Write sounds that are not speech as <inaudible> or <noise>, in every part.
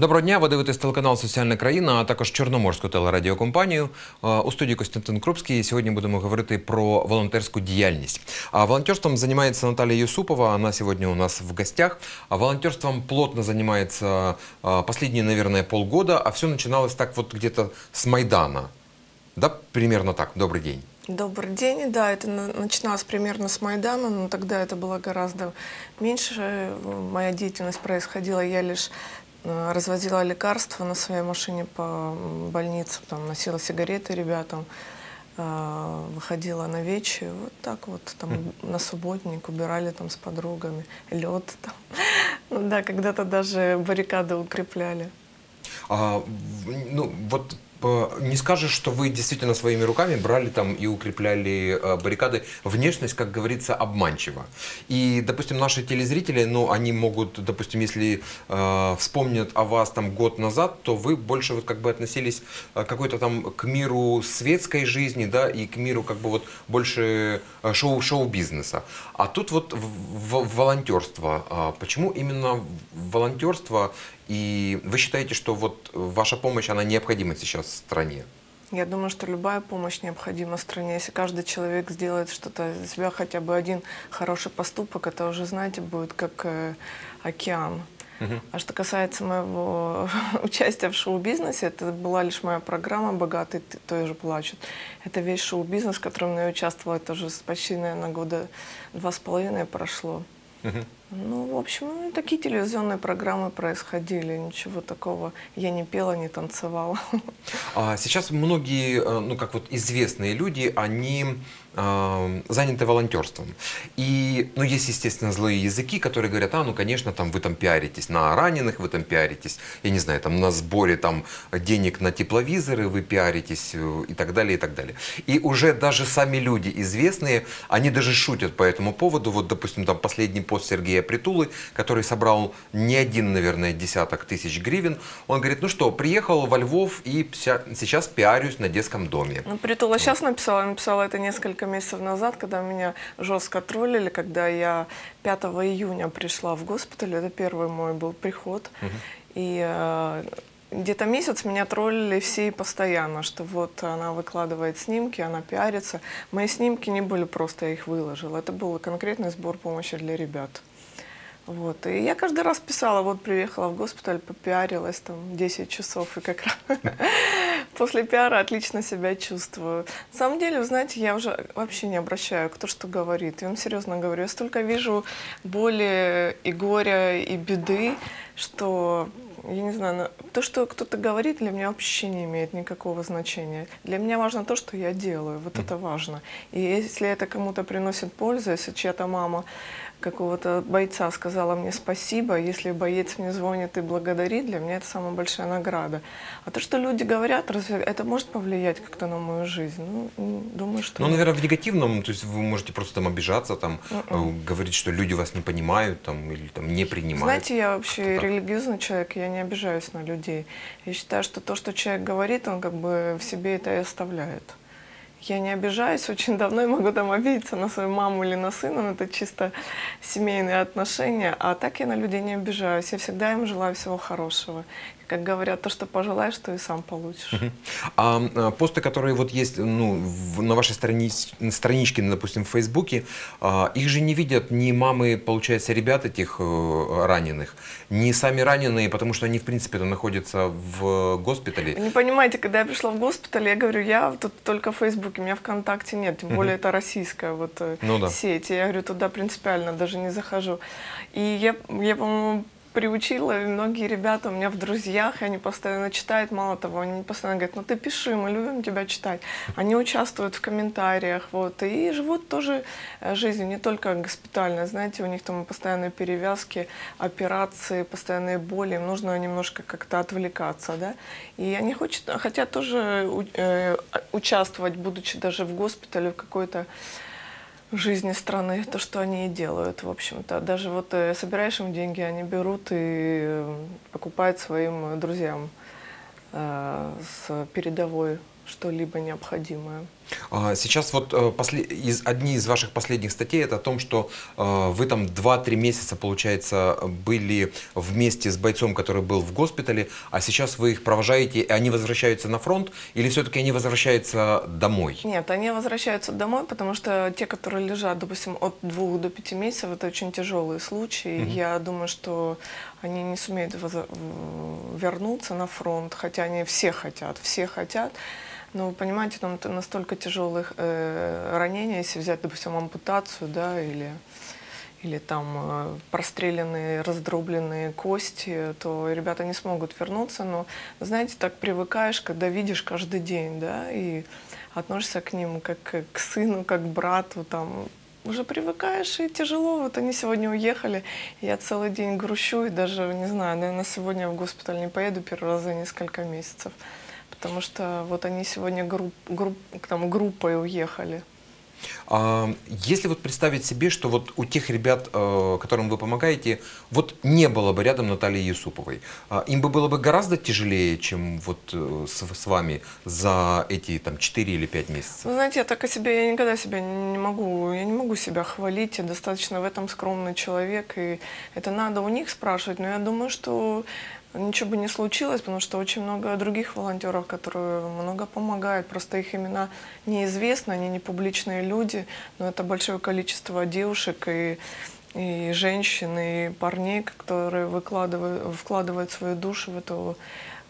Доброго дня, ви дивитесь телеканал Соціальна країна, а також Чорноморську телерадіокомпанію. Е, У студії Костянтин Крупський. Сьогодні будемо говорити про волонтерську діяльність. А волонтерством занимается Наталья Юсупова. Она сегодня у нас в гостях. А волонтерством плотно занимается а, последние, наверное, полгода. А все начиналось так вот где-то с Майдана. Да, примерно так. Добрый день. Добрый день. Да, это на- начиналось примерно с Майдана, но тогда это было гораздо меньше. Моя деятельность происходила, я лишь э, развозила лекарства на своей машине по больницам, там, носила сигареты ребятам, э, выходила на вечи, вот так вот, там, на субботник убирали там с подругами, лед там. <laughs> Да, когда-то даже баррикады укрепляли. А, ну, вот э, не скажешь, что вы действительно своими руками брали там и укрепляли э, баррикады. Внешность, как говорится, обманчива. И, допустим, наши телезрители, ну, они могут, допустим, если э, вспомнят о вас там год назад, то вы больше вот как бы относились э, какой-то там к миру светской жизни, да, и к миру как бы вот больше э, шоу, шоу-бизнеса. А тут вот в, в- волонтерство. А Почему именно волонтерство и вы считаете, что вот ваша помощь, она необходима сейчас в стране? Я думаю, что любая помощь необходима стране. Если каждый человек сделает что-то для себя, хотя бы один хороший поступок, это уже, знаете, будет как э, океан. А что касается моего <laughs> участия в шоу-бизнесе, это была лишь моя программа «Богатый тоже плачут». Это весь шоу-бизнес, в котором я участвовала, это уже почти, наверное, года два с половиной прошло. Ну, в общем, ну, такие телевизионные программы происходили, ничего такого. Я не пела, не танцевала. А сейчас многие, э, ну как вот известные люди, они э, заняты волонтерством. И, ну, есть, естественно, злые языки, которые говорят, а, ну, конечно, там вы там пиаритесь на раненых, вы там пиаритесь, я не знаю, там на сборе там денег на тепловизоры вы пиаритесь э, и так далее, и так далее. И уже даже сами люди известные, они даже шутят по этому поводу. Вот, допустим, там последний пост Сергея Притулы, который собрал не один, наверное, десяток тысяч гривен. Он говорит, ну что, приехал во Львов и сейчас пиарюсь на детском доме. Ну, Притула сейчас написала, написала это несколько месяцев назад, когда меня жестко троллили, когда я 5 июня пришла в госпиталь, это первый мой был приход, и э, где-то месяц меня троллили все и постоянно, что вот она выкладывает снимки, она пиарится. Мои снимки не были просто, я их выложила, это был конкретный сбор помощи для ребят. Вот. И я каждый раз писала, вот приехала в госпиталь, попиарилась там 10 часов, и как раз <laughs> после пиара отлично себя чувствую. На самом деле, вы знаете, я уже вообще не обращаю, кто что говорит. Я вам серьезно говорю, я столько вижу боли и горя, и беды, что я не знаю, на- то, что кто-то говорит, для меня вообще не имеет никакого значения. Для меня важно то, что я делаю, вот это важно. И если это кому-то приносит пользу, если чья-то мама какого-то бойца сказала мне спасибо, если боец мне звонит и благодарит, для меня это самая большая награда. А то, что люди говорят, разве это может повлиять как-то на мою жизнь? Ну, думаю, что Ну, наверное, в негативном, то есть вы можете просто там обижаться, там, э, говорить, что люди вас не понимают, там, или там не принимают. Знаете, я вообще религиозный человек, я не обижаюсь на людей. Я считаю, что то, что человек говорит, он как бы в себе это и оставляет. Я не обижаюсь очень давно и могу там обидеться на свою маму или на сына, но это чисто семейные отношения. А так я на людей не обижаюсь. Я всегда им желаю всего хорошего. Как говорят, то, что пожелаешь, то и сам получишь. А э, посты, которые вот есть ну, в- на вашей страни- страничке, допустим, в Фейсбуке, а, их же не видят ни мамы, получается, ребят этих э, раненых, ни сами раненые, потому что они, в принципе, находятся в госпитале. Вы не понимаете, когда я пришла в госпиталь, я говорю, я тут только в Фейсбуке, у меня ВКонтакте нет, тем более это российская вот э, Ну да. сеть. Я говорю, туда принципиально даже не захожу. И я, я по-моему, приучила, и многие ребята у меня в друзьях, они постоянно читают, мало того, они постоянно говорят, ну ты пиши, мы любим тебя читать. Они участвуют в комментариях, вот, и живут тоже э, жизнью, не только госпитальной, знаете, у них там постоянные перевязки, операции, постоянные боли, им нужно немножко как-то отвлекаться, да, и они хочет, хотят тоже э, участвовать, будучи даже в госпитале, в какой-то жизни страны, то, что они и делают, в общем-то. Даже вот э, собираешь им деньги, они берут и э, покупают своим э, друзьям э, с передовой что-либо необходимое. А, Сейчас вот э, из, одни из ваших последних статей это о том, что э, вы там 2-3 месяца, получается, были вместе с бойцом, который был в госпитале, а сейчас вы их провожаете, и они возвращаются на фронт, или все-таки они возвращаются домой? Нет, они возвращаются домой, потому что те, которые лежат, допустим, от двух до пяти месяцев, это очень тяжелые случаи. Я думаю, что они не сумеют воз- вернуться на фронт, хотя они все хотят, все хотят. Но вы понимаете, там т- настолько тяжелых э, ранений, если взять, допустим, ампутацию, да, или или там э, простреленные, раздробленные кости, то ребята не смогут вернуться. Но, знаете, так привыкаешь, когда видишь каждый день, да, и относишься к ним как к сыну, как к брату, там, уже привыкаешь, и тяжело. Вот они сегодня уехали, я целый день грущу, и даже, не знаю, наверное, сегодня в госпиталь не поеду первый раз за несколько месяцев. Потому что вот они сегодня групп, групп, там, группой уехали. А, Если вот представить себе, что вот у тех ребят, э, которым вы помогаете, вот не было бы рядом Натальи Юсуповой, а, им бы было бы гораздо тяжелее, чем вот э, с, с вами за эти там 4 или 5 месяцев. Вы знаете, я так о себе, я никогда себя не могу, я не могу себя хвалить, я достаточно в этом скромный человек, и это надо у них спрашивать, но я думаю, что ничего бы не случилось, потому что очень много других волонтеров, которые много помогают, просто их имена неизвестны, они не публичные люди, но это большое количество девушек и и женщин, и парней, которые выкладывают, вкладывают свою душу в эту,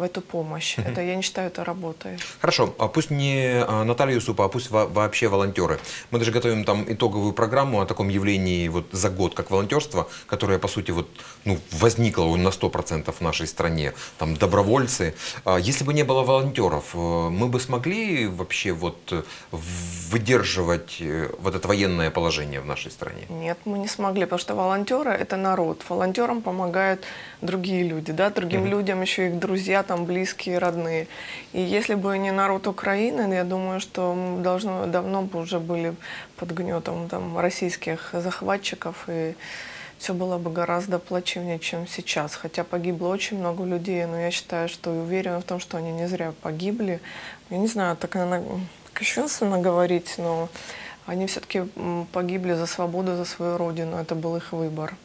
в эту помощь. Это, я не считаю это работой. Хорошо, а пусть не а, Наталья Юсупова, а пусть во- вообще волонтеры. Мы даже готовим там итоговую программу о таком явлении вот за год, как волонтерство, которое, по сути, вот, ну, возникло на 100% в нашей стране. Там добровольцы. А Если бы не было волонтеров, э, мы бы смогли вообще вот э, выдерживать э, вот это военное положение в нашей стране? Нет, мы не смогли, потому что волонтеры это народ. Волонтерам помогают другие люди, да, другим людям еще их друзья, там близкие, родные. И если бы не народ Украины, я думаю, что мы должно давно бы уже были под гнетом там российских захватчиков и все было бы гораздо плачевнее, чем сейчас. Хотя погибло очень много людей, но я считаю, что и уверена в том, что они не зря погибли. Я не знаю, так наверное, кощунственно говорить, но они все-таки погибли за свободу, за свою родину. Это был их выбор.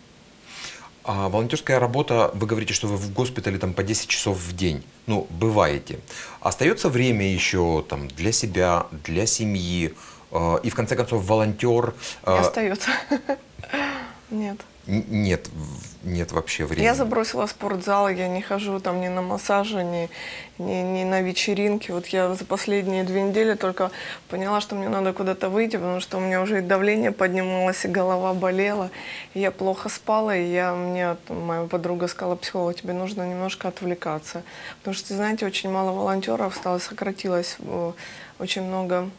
А волонтерская работа, вы говорите, что вы в госпитале там по 10 часов в день, ну, бываете. Остается время еще там для себя, для семьи, э, и в конце концов волонтер... Не э, остается. <laughs> Нет. Нет, нет вообще времени. Я забросила спортзал, я не хожу там ни на массажи, ни, ни, ни на вечеринки. Вот я за последние две недели только поняла, что мне надо куда-то выйти, потому что у меня уже и давление поднималось, и голова болела, и я плохо спала, и я, мне там моя подруга сказала, психолог, тебе нужно немножко отвлекаться. Потому что, знаете, очень мало волонтеров стало, сократилось э, очень много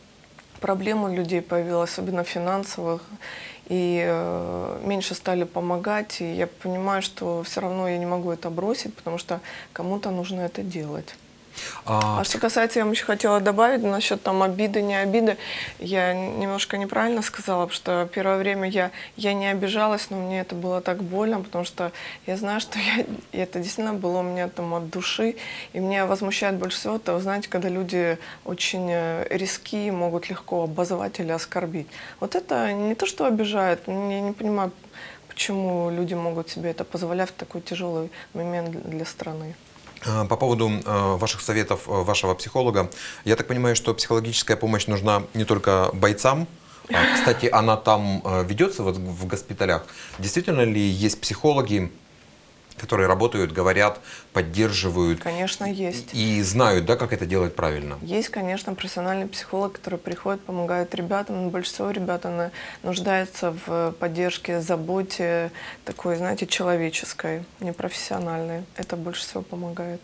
проблем у людей появилось, особенно финансовых, и э, меньше стали помогать, и я понимаю, что все равно я не могу это бросить, потому что кому-то нужно это делать. А, А что касается, я вам еще хотела добавить насчет там обиды, не обиды, я немножко неправильно сказала, потому что первое время я, я не обижалась, но мне это было так больно, потому что я знаю, что я, это действительно было у меня там от души, и меня возмущает больше всего, вы знаете, когда люди очень э, риски могут легко обозвать или оскорбить. Вот это не то, что обижает, я не понимаю, почему люди могут себе это позволять в такой тяжелый момент для страны. А, по поводу э, ваших советов э, вашего психолога, я так понимаю, что психологическая помощь нужна не только бойцам, А, Кстати, она там ведется вот в госпиталях. Действительно ли есть психологи, которые работают, говорят, поддерживают Конечно, есть. и знают, да, как это делать правильно? Есть, конечно, профессиональный психолог, который приходит, помогает ребятам, но большинство ребят она нуждается в поддержке, заботе такой, знаете, человеческой, не профессиональной. Это больше всего помогает.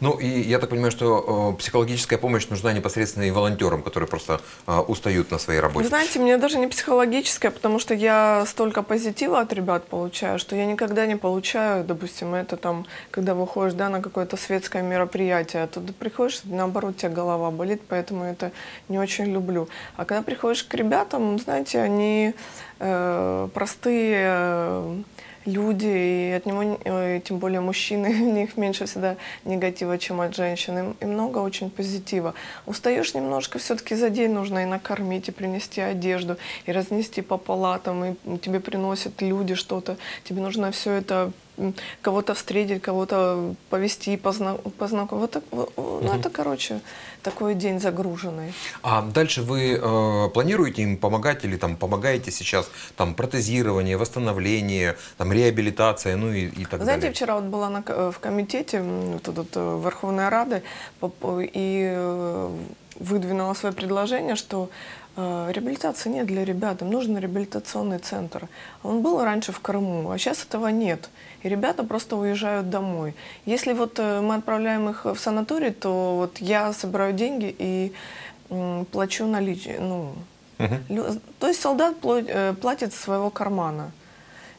Ну и я так понимаю, что э, психологическая помощь нужна непосредственно и волонтерам, которые просто э, устают на своей работе. знаете, мне даже не психологическая, потому что я столько позитива от ребят получаю, что я никогда не получаю, допустим, это там, когда выходишь да, на какое-то светское мероприятие, а туда приходишь, наоборот, у тебя голова болит, поэтому это не очень люблю. А когда приходишь к ребятам, знаете, они э, простые э, люди, и от него, не- э, тем более мужчины, <laughs> в них меньше всегда негатива, чем от женщин, и, и много очень позитива. Устаешь немножко, все-таки за день нужно и накормить, и принести одежду, и разнести по палатам, и тебе приносят люди что-то, тебе нужно все это кого-то встретить, кого-то повести, познакомить. Вот так, ну, это, короче, такой день загруженный. А дальше вы э, планируете им помогать или там помогаете сейчас там протезирование, восстановление, там реабилитация, ну и, и так Знаете, далее? вчера вот была на, к- в комитете вот э, Верховной Рады и э, выдвинула свое предложение, что э, реабилитации нет для ребят, им нужен реабилитационный центр. Он был раньше в Крыму, а сейчас этого нет. И ребята просто уезжают домой. Если вот э, мы отправляем их в санаторий, то вот я собираю деньги и плачу наличие, ну. Лю- То есть солдат э, платит своего кармана.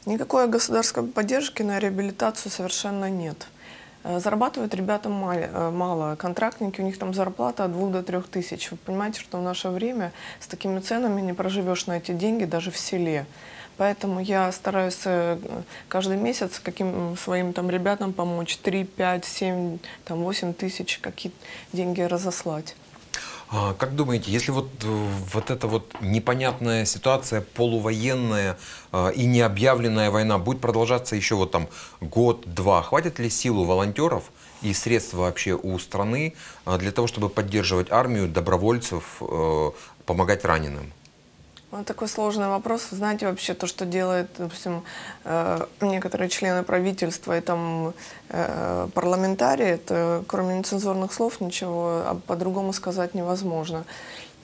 Никакой государственной поддержки на реабилитацию совершенно нет. Э, Зарабатывают ребята мало, э, мало. Контрактники, у них там зарплата от 2 до 3 тысяч. Вы понимаете, что в наше время с такими ценами не проживешь на эти деньги даже в селе. Поэтому я стараюсь э, каждый месяц каким своим там ребятам помочь. 3, 5, 7, там 8 тысяч какие деньги разослать. А, как думаете, если вот, э, вот эта вот непонятная ситуация, полувоенная э, и необъявленная война будет продолжаться еще вот там год-два, хватит ли сил у волонтеров и средств вообще у страны э, для того, чтобы поддерживать армию, добровольцев, э, помогать раненым? Вот такой сложный вопрос. Знаете вообще то, что делает, допустим, э, некоторые члены правительства и там э, парламентарии, это кроме нецензурных слов ничего а по-другому сказать невозможно.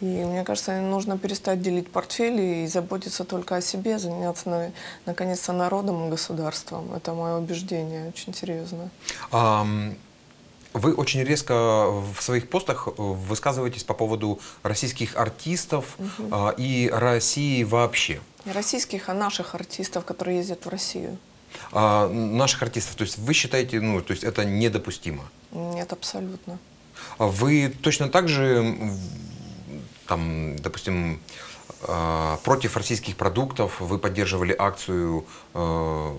И мне кажется, нужно перестать делить портфели и заботиться только о себе, заняться на- наконец-то народом и государством. Это мое убеждение, очень серьезно. Ам, Вы очень резко в своих постах э, высказываетесь по поводу российских артистов а, и России вообще. Не российских, а наших артистов, которые ездят в Россию. А, наших артистов. То есть вы считаете, ну, то есть это недопустимо. Нет, абсолютно. А Вы точно так же, там, допустим, а, против российских продуктов, вы поддерживали акцию, э,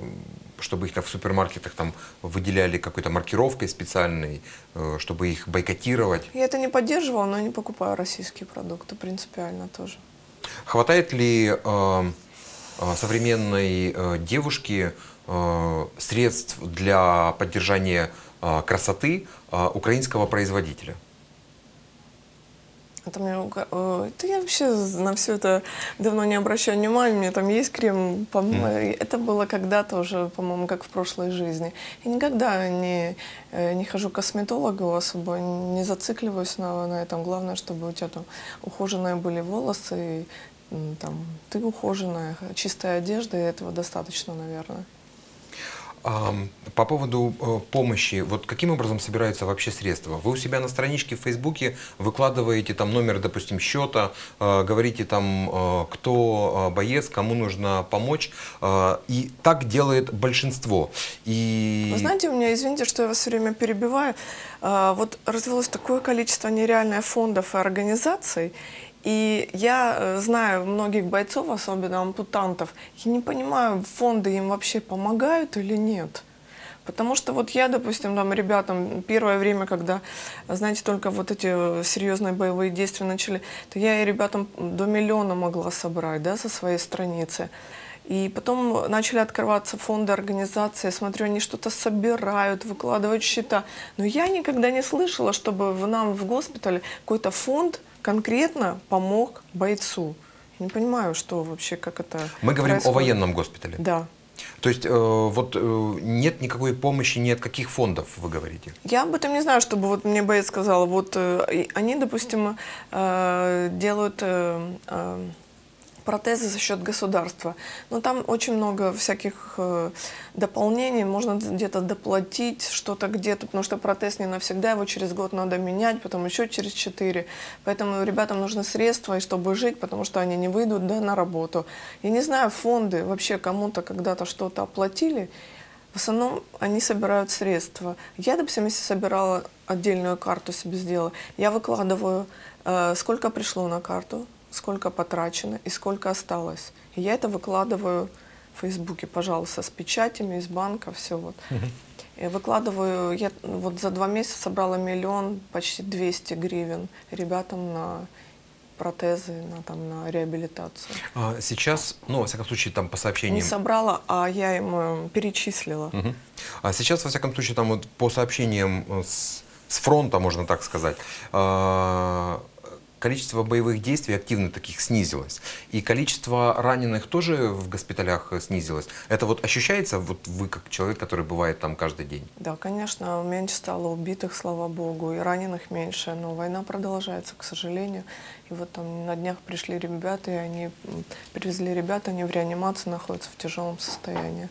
чтобы их там в супермаркетах там выделяли какой-то маркировкой специальной, э, чтобы их бойкотировать. Я это не поддерживала, но не покупаю российские продукты принципиально тоже. Хватает ли э, э, современной э, девушке э, средств для поддержания э, красоты э, украинского производителя? Это, мне, э, я вообще на все это давно не обращаю внимания. У меня там есть крем. по- Это было когда-то уже, по-моему, как в прошлой жизни. И никогда не, э, не хожу к косметологу особо, не зацикливаюсь на, на этом. Главное, чтобы у тебя там ухоженные были волосы, и, там, ты ухоженная, чистая одежда, и этого достаточно, наверное. По поводу э, помощи, вот каким образом собираются вообще средства? Вы у себя на страничке в Фейсбуке выкладываете там номер, допустим, счета, э, говорите там, э, кто боец, кому нужно помочь, и так делает большинство. И Вы знаете, у меня, извините, что я вас все время перебиваю, вот развелось такое количество нереальное фондов и организаций, и я э, знаю многих бойцов, особенно ампутантов, я не понимаю, фонды им вообще помогают или нет. Потому что вот я, допустим, там ребятам первое время, когда, знаете, только вот эти э, серьезные боевые действия начали, то я и ребятам до миллиона могла собрать, да, со своей страницы. И потом начали открываться фонды, организации. Я смотрю, они что-то собирают, выкладывают счета. Но я никогда не слышала, чтобы в нам в госпитале какой-то фонд конкретно помог бойцу. Я не понимаю, что вообще, как это мы говорим происходит. о военном госпитале. Да. То есть э, вот э, нет никакой помощи ни от каких фондов, вы говорите? Я об этом не знаю, чтобы вот мне боец сказал, вот э, они, допустим, э, делают э, э, протезы за счет государства. Но там очень много всяких э, дополнений, можно где-то доплатить что-то где-то, потому что протез не навсегда, его через год надо менять, потом еще через четыре. Поэтому ребятам нужны средства, и чтобы жить, потому что они не выйдут да, на работу. Я не знаю, фонды вообще кому-то когда-то что-то оплатили, в основном они собирают средства. Я, допустим, если собирала отдельную карту себе сделала, я выкладываю, э, сколько пришло на карту, сколько потрачено и сколько осталось. И я это выкладываю в Фейсбуке, пожалуйста, с печатями из банка, все вот. И выкладываю, я вот за два месяца собрала миллион, почти 200 гривен ребятам на протезы, на, там, на реабилитацию. А сейчас, ну, во всяком случае, там по Не сообщениям... собрала, а я им э, перечислила. Мгм. А сейчас, во всяком случае, там вот по сообщениям э, с, с фронта, можно так сказать, а, количество боевых действий активно таких снизилось. И количество раненых тоже в госпиталях э, снизилось. Это вот ощущается, вот вы как человек, который бывает там каждый день? Да, конечно, меньше стало убитых, слава богу, и раненых меньше, но война продолжается, к сожалению. И вот там на днях пришли ребята, и они привезли ребят, они в реанимации находятся в тяжелом состоянии.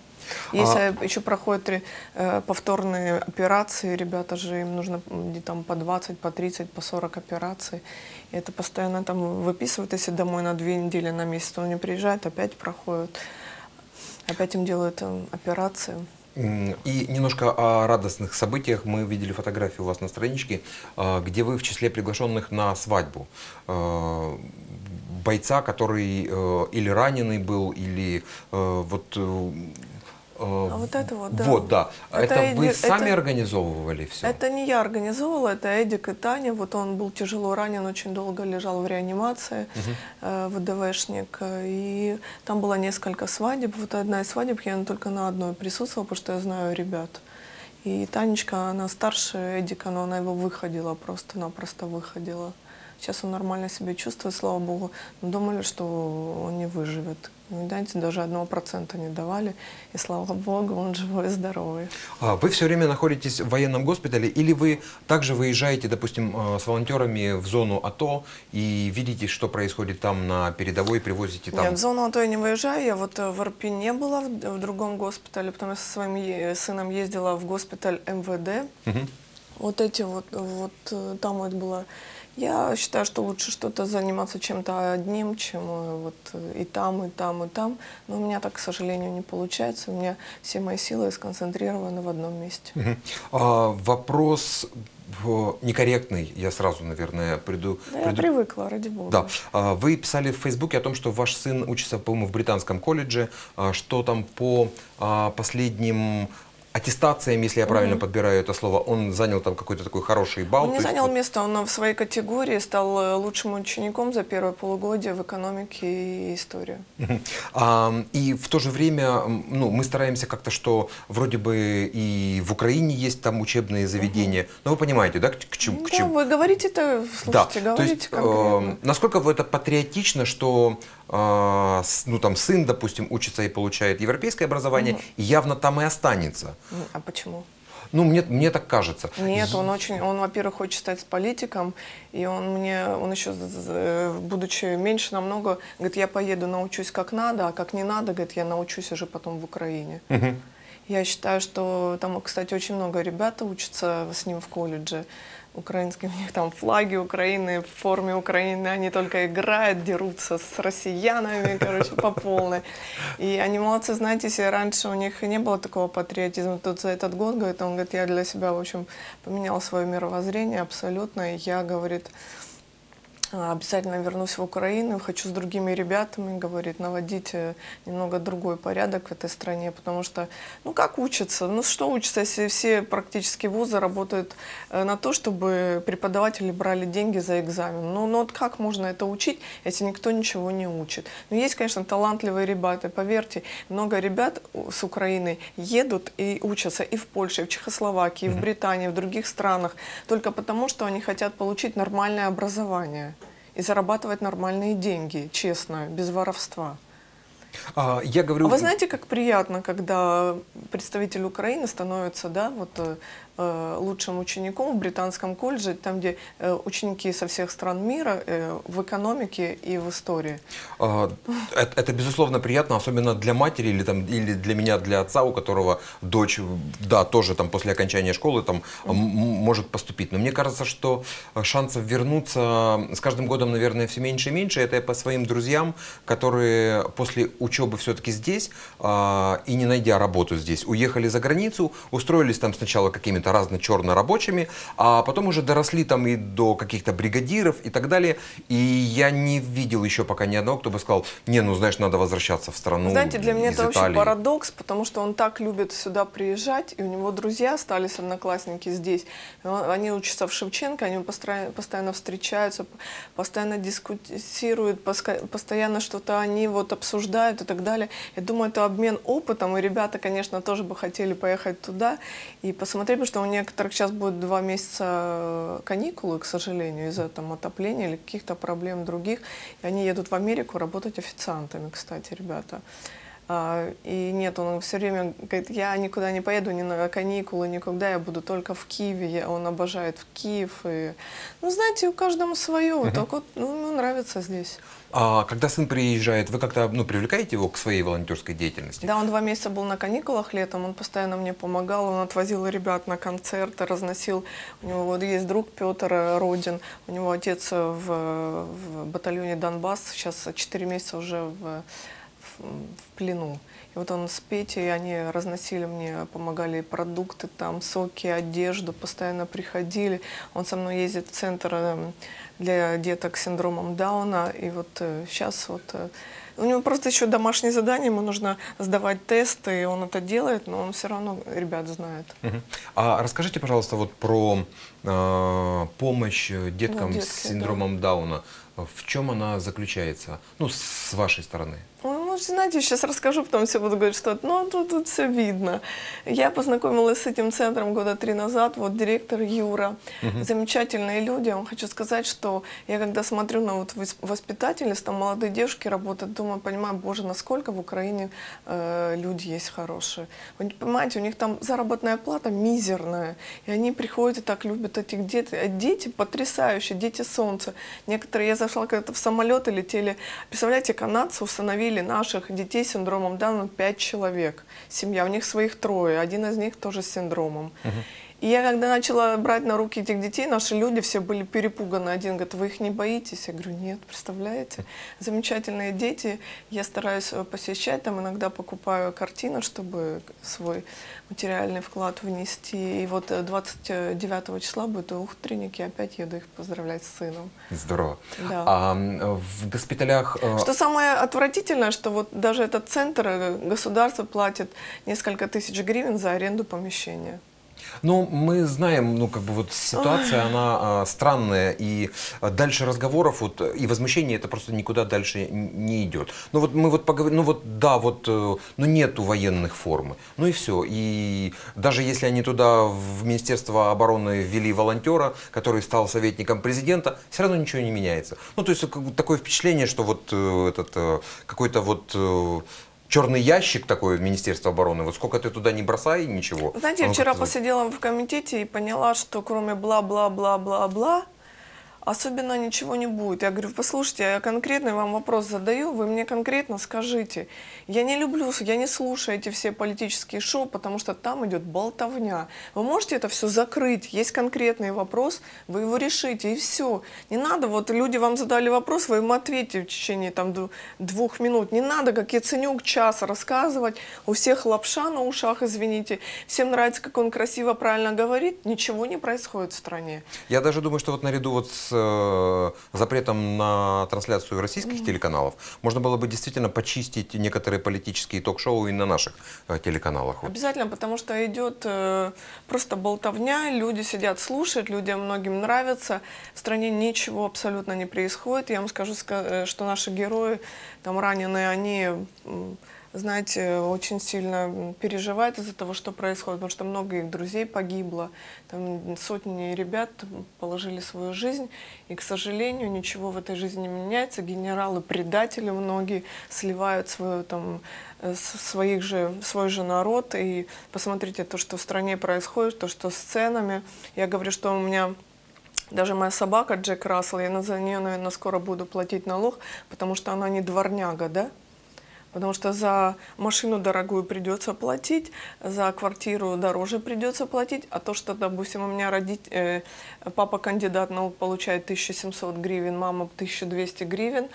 Если еще проходят э, повторные операции, ребята же им нужно м, где там по 20, по 30, по 40 операций. И это постоянно там выписывают, если домой на две недели, на месяц, то они приезжают, опять проходят, опять им делают э, операции. И немножко о радостных событиях. Мы видели фотографию у вас на страничке, а, где вы в числе приглашенных на свадьбу. А, Бойца, который э, или раненый был, или э, вот... э, А вот это вот, да. Вот, да. Это Это, вы иди- сами это- организовывали все? Это не я организовывала, это Эдик и Таня. Вот он был тяжело ранен, очень долго лежал в реанимации, э, ВДВшник. И там было несколько свадеб. Вот одна из свадеб, я только на одной присутствовала, потому что я знаю ребят. И Танечка, она старше Эдика, но она его выходила, просто-напросто выходила. Сейчас он нормально себя чувствует, слава богу. Но думали, что он не выживет. Видать, даже одного процента не давали. И слава богу, он живой и здоровый. А Вы все время находитесь в военном госпитале или вы также выезжаете, допустим, э, с волонтерами в зону АТО и видите, что происходит там на передовой, привозите там? Нет, в зону АТО я не выезжаю. Я вот э, в Ирпень не была, в, другом госпитале, потому что со своим сыном ездила в госпиталь МВД. Мгм. Вот эти вот, вот э, там вот было. Я считаю, что лучше что-то заниматься чем-то одним, чем э, вот э, и там, и там, и там. Но у меня так, к сожалению, не получается. У меня все мои силы сконцентрированы в одном месте. Мгм. А, Вопрос э, некорректный, я сразу, наверное, приду. Да, я приду- привыкла, ради бога. Да. А, Вы писали в Фейсбуке о том, что ваш сын учится, по-моему, в британском колледже, а, что там по а, последним аттестациям, если я правильно подбираю это слово, он занял там какой-то такой хороший балл. Он не то есть занял вот- место, он в своей категории стал э, лучшим учеником за первое полугодие в экономике и истории. А, и в то же время, ну, мы стараемся как-то, что вроде бы и в Украине есть там учебные заведения, но вы понимаете, да, к, к чему? к да, чему? вы говорите-то, слушайте, то говорите есть, конкретно. э, насколько вы это патриотично, что ну, там, сын, допустим, учится и получает европейское образование, и явно там и останется. А почему? Ну, мне, мне так кажется. Нет, он очень, он, во-первых, хочет стать политиком, и он мне, он еще, э, будучи меньше намного, говорит, я поеду, научусь как надо, а как не надо, говорит, я научусь уже потом в Украине. Мгм. Я считаю, что там, кстати, очень много ребят учатся с ним в колледже. Украинские, <laughs> у них там флаги Украины в форме Украины, они только играют, дерутся с россиянами, короче, по полной. И они молодцы, знаете, если раньше у них не было такого патриотизма, то за этот год, говорит, он говорит, я для себя, в общем, поменял свое мировоззрение абсолютно, и я, говорит, обязательно вернусь в Украину, хочу с другими ребятами, говорит, наводить э, немного другой порядок в этой стране, потому что, ну как учатся, ну что учатся, если все практически вузы работают э, на то, чтобы преподаватели брали деньги за экзамен. Ну, ну вот как можно это учить, если никто ничего не учит? Ну есть, конечно, талантливые ребята, поверьте, много ребят с Украины едут и учатся и в Польше, и в Чехословакии, и в Британии, и в других странах, только потому, что они хотят получить нормальное образование и зарабатывать нормальные деньги, честно, без воровства. А, я говорю... А вы знаете, как приятно, когда представитель Украины становится, да, вот э, лучшим учеником в британском колледже, там, где э, ученики со всех стран мира э, в экономике и в истории. А, Это, это, безусловно, приятно, особенно для матери или, там, или для меня, для отца, у которого дочь, да, тоже там после окончания школы там может поступить. Но мне кажется, что э, шансов вернуться с каждым годом, наверное, все меньше и меньше. Это я по своим друзьям, которые после учебы все-таки здесь а, и не найдя работу здесь, уехали за границу, устроились там сначала какими-то какими-то разно черно-рабочими, а потом уже доросли там и до каких-то бригадиров и так далее. И я не видел еще пока ни одного, кто бы сказал, не, ну знаешь, надо возвращаться в страну Знаете, для меня это вообще Италии». парадокс, потому что он так любит сюда приезжать, и у него друзья остались, одноклассники здесь. Они учатся в Шевченко, они постоянно встречаются, постоянно дискутируют, постоянно что-то они вот обсуждают и так далее. Я думаю, это обмен опытом, и ребята, конечно, тоже бы хотели поехать туда и посмотреть, потому что у некоторых сейчас будет два месяца э, каникулы, к сожалению, из-за там отопления или каких-то проблем других, и они едут в Америку работать официантами, кстати, ребята. А, И нет, он все время говорит, я никуда не поеду, ни на каникулы, никуда, я буду только в Киеве. Он обожает в Киев. И... Ну, знаете, у каждому свое. Вот так вот, ну, ему нравится здесь. А когда сын приезжает, вы как-то ну, привлекаете его к своей волонтерской деятельности? Да, он два месяца был на каникулах летом, он постоянно мне помогал, он отвозил ребят на концерты, разносил. У него вот есть друг Петр э, Родин, у него отец э, в, в батальоне Донбасс, сейчас 4 месяца уже в, в, плену. И вот он с Петей, они разносили мне, помогали продукты, там, соки, одежду, постоянно приходили. Он со мной ездит в центр э, для деток с синдромом Дауна. И вот сейчас вот э, у него просто еще домашнее задание, ему нужно сдавать тесты, и он это делает, но он все равно ребят знает. Мгм. А расскажите, пожалуйста, вот про э, помощь э, деткам Ну, с детки, синдромом Дауна. В чем она заключается? Ну, с вашей стороны. Ой, может, знаете, сейчас расскажу, потом все будут говорить, что ну, тут, тут все видно. Я познакомилась с этим центром года три назад, вот директор Юра, замечательные люди. Я вам хочу сказать, что я когда смотрю на вот вос- воспитательниц, там молодые девушки работают, думаю, понимаю, боже, насколько в Украине э, люди есть хорошие. Вы понимаете, у них там заработная плата мизерная, и они приходят и так любят этих детей. А дети потрясающие, дети солнца. Некоторые, я зашла когда-то в самолет и летели, представляете, канадцы установили наших детей с синдромом Дауна 5 человек. Семья, у них своих трое, один из них тоже с синдромом. И я когда начала брать на руки этих детей, наши люди все были перепуганы. Один говорит, вы их не боитесь? Я говорю, нет, представляете? Замечательные дети. Я стараюсь э, посещать, там иногда покупаю картины, чтобы свой материальный вклад внести. И вот э, 29 числа будет утренник, я опять еду их поздравлять с сыном. Здорово. Да. А в госпиталях... э, Что самое отвратительное, что вот даже этот центр э, государство платит несколько тысяч гривен за аренду помещения. Ну, мы знаем, ну, как бы вот ситуация, она а, странная, и а, дальше разговоров вот, и возмущения это просто никуда дальше не идет. Ну, вот мы вот поговорим, ну, вот, да, вот, э, ну, нету военных формы, ну, и все. И даже если они туда, в Министерство обороны ввели волонтера, который стал советником президента, все равно ничего не меняется. Ну, то есть, такое впечатление, что вот э, этот, э, какой-то вот... Черный ящик такой Министерства обороны, вот сколько ты туда не бросай, ничего. Знаете, я вчера посидела в комитете и поняла, что кроме бла-бла-бла-бла-бла, особенно ничего не будет. Я говорю, послушайте, я конкретный вам вопрос задаю, вы мне конкретно скажите. Я не люблю, я не слушаю эти все политические шоу, потому что там идет болтовня. Вы можете это все закрыть, есть конкретный вопрос, вы его решите, и все. Не надо, вот люди вам задали вопрос, вы им ответите в течение там двух минут. Не надо, как Яценюк, час рассказывать, у всех лапша на ушах, извините. Всем нравится, как он красиво, правильно говорит, ничего не происходит в стране. Я даже думаю, что вот наряду вот с э, запретом на трансляцию российских телеканалов можно было бы действительно почистить некоторые политические ток-шоу и на наших э, телеканалах. Вот. Обязательно, потому что идет э, просто болтовня, люди сидят слушают, людям многим нравится. В стране ничего абсолютно не происходит. Я вам скажу, ска- что наши герои, там раненые, они, знаете, очень сильно м, переживают из-за того, что происходит, потому что много их друзей погибло, там сотни ребят положили свою жизнь, и, к сожалению, ничего в этой жизни не меняется. Генералы, предатели многие сливают свою там э, своих же, свой же народ. И посмотрите то, что в стране происходит, то, что с ценами. Я говорю, что у меня даже моя собака Джек Рассел, я за нее, наверное, скоро буду платить налог, потому что она не дворняга, да? Потому что за машину дорогую придется платить, за квартиру дороже придется платить, а то, что, допустим, у меня родить, э, папа кандидат наук получает 1700 гривен, мама 1200 гривен,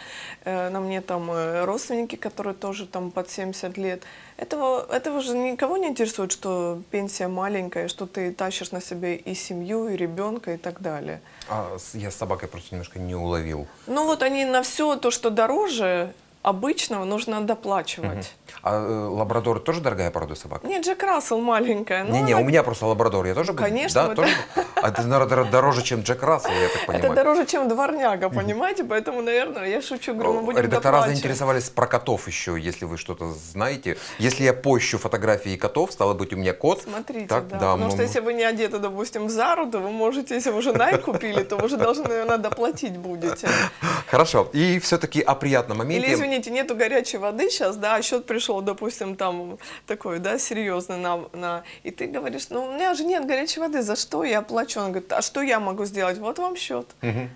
э, на мне там э, родственники, которые тоже там под 70 лет. Этого, этого же никого не интересует, что пенсия маленькая, что ты тащишь на себе и семью, и ребенка, и так далее. А, я с собакой просто немножко не уловил. Ну вот они на все то, что дороже обычного, нужно доплачивать. А э, лабрадор тоже дорогая порода собак? Нет, Джек Рассел маленькая. ну, Не-не, она- у меня просто лабрадор. Я тоже Конечно, Да, вы- тоже? А это, наверное, дороже, чем Джек Рассел, я так Это понимаю. дороже, чем дворняга, понимаете? Поэтому, наверное, я шучу, говорю, мы будем Редактора заинтересовались про котов еще, если вы что-то знаете. Если я пощу фотографии котов, стало быть, у меня кот. Смотрите, Так, да. да, Потому что м- если вы не одеты, допустим, в Зару, то вы можете, если вы уже Nike купили, то вы уже должны, наверное, доплатить будете. Хорошо. И все-таки о приятном моменте. Или, извините, нету горячей воды сейчас, да, а счет пришел, допустим, там такой, да, серьезный на, на... И ты говоришь, ну, у меня же нет горячей воды, за что я плачу? Он говорит, а что я могу сделать? Вот вам счет. Мгм.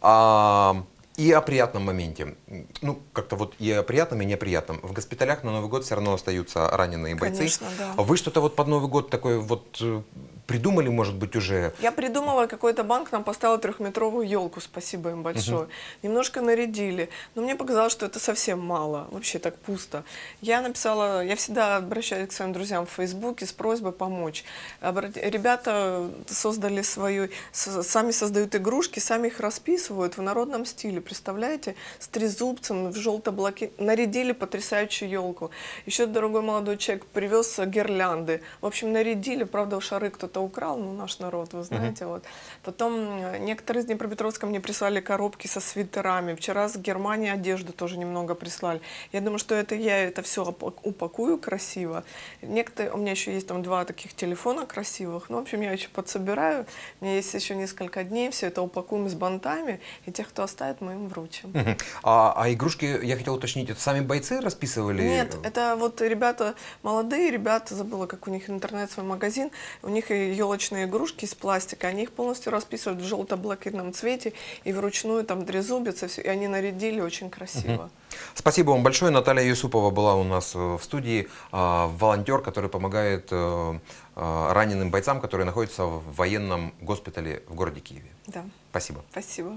А, и о приятном моменте. Ну, как-то вот и о приятном, и неприятном. В госпиталях на Новый год все равно остаются раненые бойцы. Конечно, да. Вы что-то вот под Новый год такое вот э, придумали, может быть, уже? Я придумала, какой-то банк нам поставил трехметровую елку, спасибо им большое. Немножко нарядили, но мне показалось, что это совсем мало, вообще так пусто. Я написала, я всегда обращаюсь к своим друзьям в Фейсбуке с просьбой помочь. Ребята создали свою, сами создают игрушки, сами их расписывают в народном стиле, представляете? С трезубцем, в желто-блоке, нарядили потрясающую елку. Еще другой молодой человек привез гирлянды. В общем, нарядили, правда, шары кто-то украл, ну, наш народ, вы знаете, вот. Потом э, некоторые из Днепропетровска мне прислали коробки со свитерами. Вчера с Германии одежду тоже немного прислали. Я думаю, что это я это все упакую красиво. Некоторые, у меня еще есть там два таких телефона красивых. Ну, в общем, я еще подсобираю. У меня есть еще несколько дней, все это упакуем с бантами, и тех, кто оставит, мы им вручим. Мгм. А, а игрушки, я хотел уточнить, это сами бойцы расписывали? Нет, это вот ребята, молодые ребята, забыла, как у них интернет, свой магазин, у них елочные игрушки из пластика, они их полностью расписывают в желто-блокирном цвете и вручную там трезубец, и, всё, и они нарядили очень красиво. Спасибо вам большое. Наталья Юсупова была у нас э, в студии, а, волонтер, который помогает э, раненым бойцам, которые находятся в военном госпитале в городе Києві. Да, Спасибо. спасибо.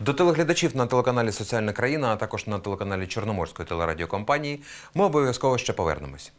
До телеглядачів на телеканалі Соціальна країна, а також на телеканалі Чорноморської телерадіокомпанії ми обов'язково ще повернемось.